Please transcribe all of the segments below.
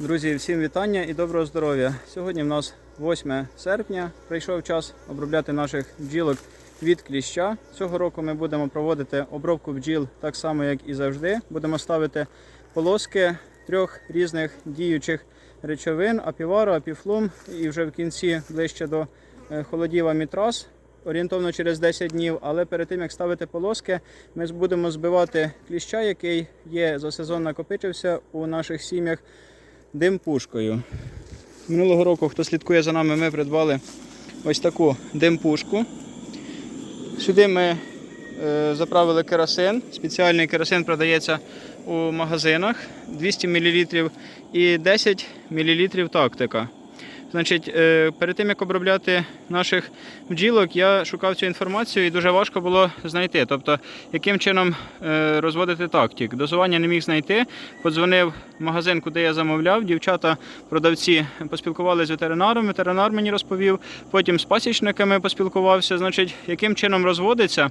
Друзі, всім вітання і доброго здоров'я. Сьогодні в нас 8 серпня. Прийшов час обробляти наших бджілок від кліща. Цього року ми будемо проводити обробку бджіл так само, як і завжди. Будемо ставити полоски трьох різних діючих речовин: апівару, апіфлум і вже в кінці ближче до е, холодів амітраз. Орієнтовно через 10 днів, але перед тим як ставити полоски, ми будемо збивати кліща, який є за сезон накопичився у наших сім'ях димпушкою. Минулого року, хто слідкує за нами, ми придбали ось таку димпушку. Сюди ми е, заправили керосин. Спеціальний керосин продається у магазинах 200 мл і 10 мл тактика. Значить, е, перед тим як обробляти наших бджілок, я шукав цю інформацію і дуже важко було знайти. Тобто, яким чином е, розводити тактик. Дозування не міг знайти. Подзвонив в магазин, куди я замовляв. Дівчата, продавці поспілкувалися з ветеринаром. Ветеринар мені розповів. Потім з пасічниками поспілкувався. Значить, яким чином розводиться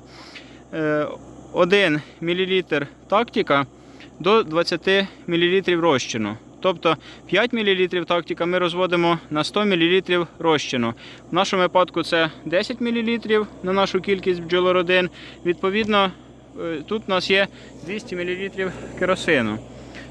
е, 1 мл тактика до 20 мл розчину. Тобто 5 мл тактика ми розводимо на 100 мл розчину. В нашому випадку це 10 мл на нашу кількість бджолородин. Відповідно, е, тут у нас є 200 мл керосину.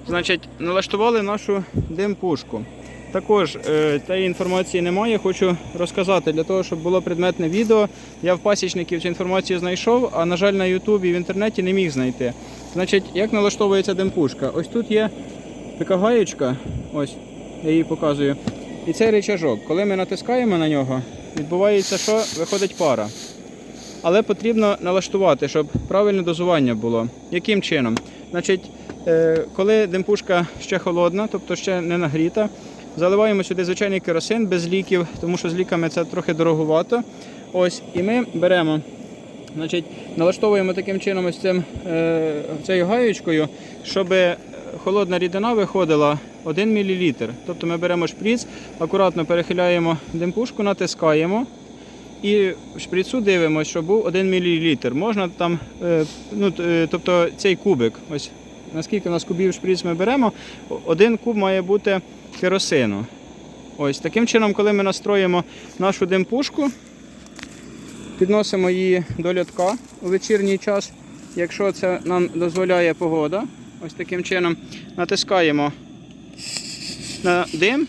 Значить, налаштували нашу димпушку. Також е, тієї інформації немає, хочу розказати для того, щоб було предметне відео. Я в пасічників цю інформацію знайшов, а на жаль, на Ютубі і в інтернеті не міг знайти. Значить, як налаштовується димпушка? Ось тут є така гаєчка, ось я її показую. І цей рычажок. Коли ми натискаємо на нього, відбувається, що виходить пара. Але потрібно налаштувати, щоб правильне дозування було. Яким чином? Значить, е, коли димпушка ще холодна, тобто ще не нагріта, заливаємо сюди звичайний керосин без ліків, тому що з ліками це трохи дороговато. Ось, і ми беремо, значить, налаштовуємо таким чином ось цим, е, цією гаєчкою, щоб холодна рідина виходила 1 мл. Тобто ми беремо шприц, акуратно перехиляємо димпушку, натискаємо. І в шприцу дивимося, щоб був 1 мл. Можна там, е, ну, е, тобто цей кубик, ось наскільки у нас кубів шприц ми беремо, один куб має бути керосину. Ось таким чином, коли ми настроїмо нашу димпушку, підносимо її до льотка у вечірній час, якщо це нам дозволяє погода. Ось таким чином натискаємо на дим,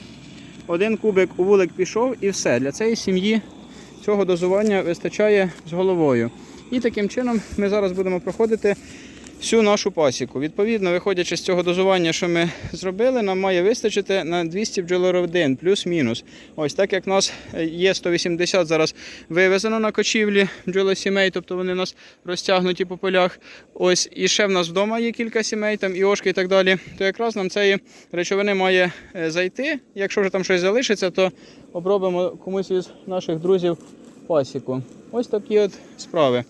один кубик у вулик пішов і все. Для цієї сім'ї цього дозування вистачає з головою. І таким чином ми зараз будемо проходити всю нашу пасіку. Відповідно, виходячи з цього дозування, що ми зробили, нам має вистачити на 200 бджолородин, плюс-мінус. Ось так як в нас є 180 зараз вивезено на кочівлі бджолосімей, тобто вони у нас розтягнуті по полях. Ось і ще в нас вдома є кілька сімей, там і ошки і так далі. То якраз нам цієї речовини має е, зайти. Якщо вже там щось залишиться, то обробимо комусь із наших друзів пасіку. Ось такі от справи.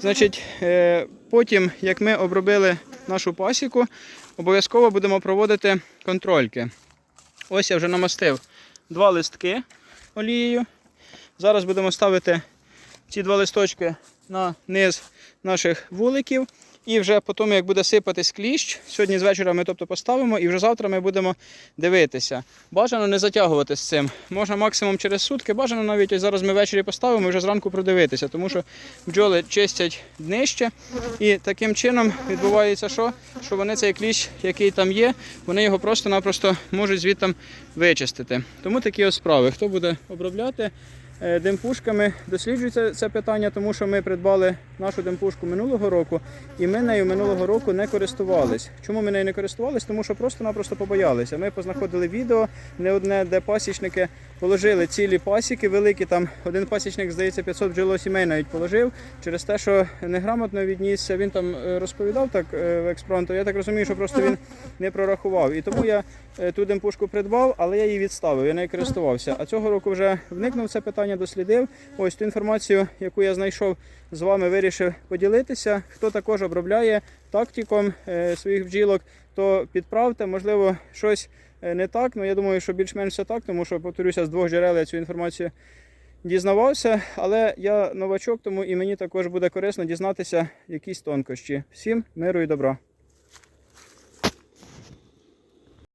Значить, е, потім, як ми обробили нашу пасіку, обов'язково будемо проводити контрольки. Ось я вже намастив два листки олією. Зараз будемо ставити ці два листочки на низ наших вуликів. І вже потім, як буде сипатись кліщ, сьогодні з вечора ми тобто, поставимо і вже завтра ми будемо дивитися. Бажано не затягувати з цим. Можна максимум через сутки, бажано навіть ось зараз ми ввечері поставимо і вже зранку продивитися, тому що бджоли чистять днище. І таким чином відбувається, що, що вони цей кліщ, який там є, вони його просто-напросто можуть звідти вичистити. Тому такі ось справи. Хто буде обробляти? Е, Димпушками досліджується це питання, тому що ми придбали нашу димпушку минулого року, і ми нею минулого року не користувались. Чому ми нею не користувались? Тому що просто-напросто побоялися. Ми познаходили відео не одне, де пасічники положили цілі пасіки великі. Там один пасічник, здається, 500 бджолосімей навіть положив через те, що неграмотно віднісся. Він там е, розповідав так е, в експронту. Я так розумію, що просто він не прорахував. І тому я е, ту димпушку придбав, але я її відставив, я нею користувався. А цього року вже вникнув це питання, дослідив. Ось ту інформацію, яку я знайшов з вами, вирішив поділитися. Хто також обробляє тактиком е, своїх бджілок, то підправте, можливо, щось е, не так. Ну я думаю, що більш-менш все так, тому що повторюся, з двох джерел я цю інформацію дізнавався. Але я новачок, тому і мені також буде корисно дізнатися якісь тонкощі. Всім миру і добра.